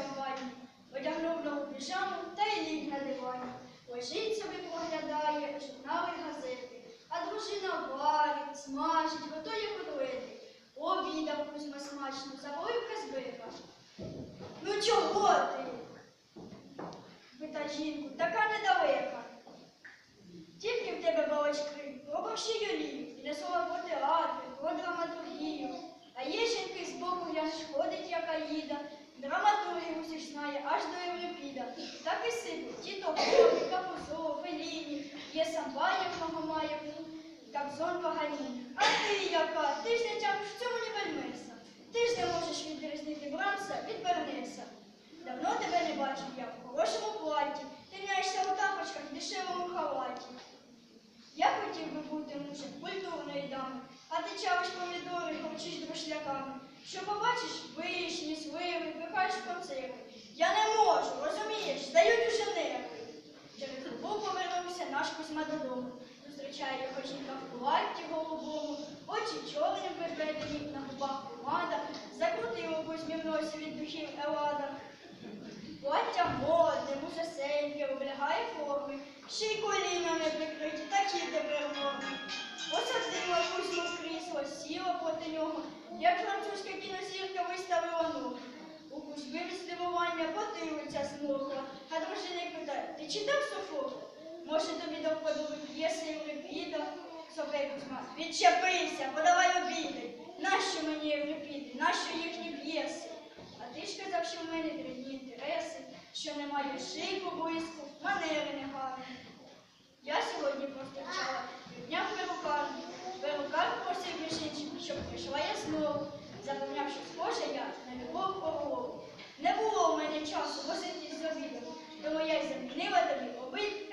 ванні, одягнув нову піжаму та й ліг на дивані. Лежить собі поглядає журнали газети, а дружина варить, смажить, готує котлети. Обідав Кузьма смачно, завоївка збиха. Ну чого ти? пита жінку, така недалека. Тільки в тебе балачки, про борщі олів, і не слова про театр, про драматургію. А є жінки з боку глянеш, ходить, як Аїда, драматургію усіх аж до Єврипіда. Так і сипуть, Тіто Горлі, Капузов, Феліні, є Самбаєв, Магомаєв, Кобзон Паганін. А ти яка? Ти ж не тямиш в цьому ні вельмеса. Ти ж не можеш відрізнити Брамса від Бернеса. Давно тебе не бачив я в хорошому платі. Ти няєшся у тапочках дешевому халаті. Я хотів би бути мужем культурної дами, а ти чавиш помідори, хочеш друшляками. Що побачиш вишні, сливи, Зустрічає його жінка в платті голубому, очі чорні виглядені, на губах помада, закрутило Кузьмі в носі від духів Елада. Плаття модне, мужесеньке, облягає форми, ще й коліна не прикриті, такі тепер норми. Посадила Кузьму в крісло, сіла проти нього, як французька кінозірка виставила ноги. У Кузьми від здивування потилиця змокла, а дружина питає, ти читав Софокла? Може тобі до вподоби п'єси Єврипіда? Софей Кузьма, відчепися, подавай обіди. Нащо мені Єврипіди, нащо їхні п'єси? А ти ж казав, що в мене дрібні інтереси, що немає шику, блиску, манери негарні. Я сьогодні повстрічала півдня в перукарні. Перукар просив між іншим, щоб прийшла я знову, запевняв, що схожа я на любов Орлову. Не було в мене часу возитись з обідом, тому я й замінила тобі обид